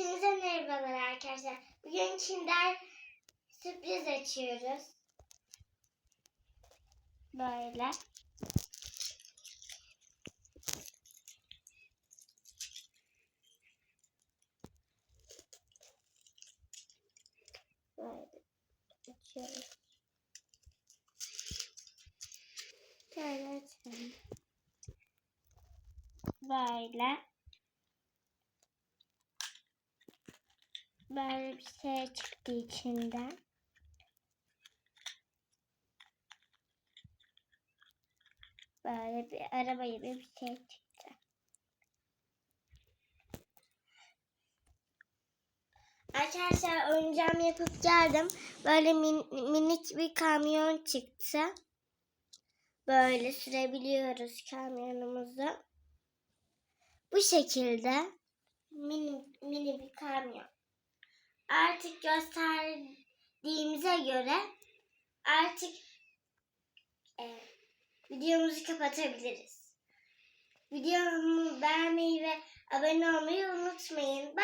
Hepinize merhabalar arkadaşlar. Bugün Kinder sürpriz açıyoruz. Böyle. Böyle açıyoruz. Şöyle açalım. Böyle. Böyle bir şey çıktı içinden. Böyle bir araba gibi bir şey çıktı. Arkadaşlar oyuncağımı yapıp geldim. Böyle min- minik bir kamyon çıktı. Böyle sürebiliyoruz kamyonumuzu. Bu şekilde mini, mini bir kamyon. Artık gösterdiğimize göre artık e, videomuzu kapatabiliriz. Videomu beğenmeyi ve abone olmayı unutmayın.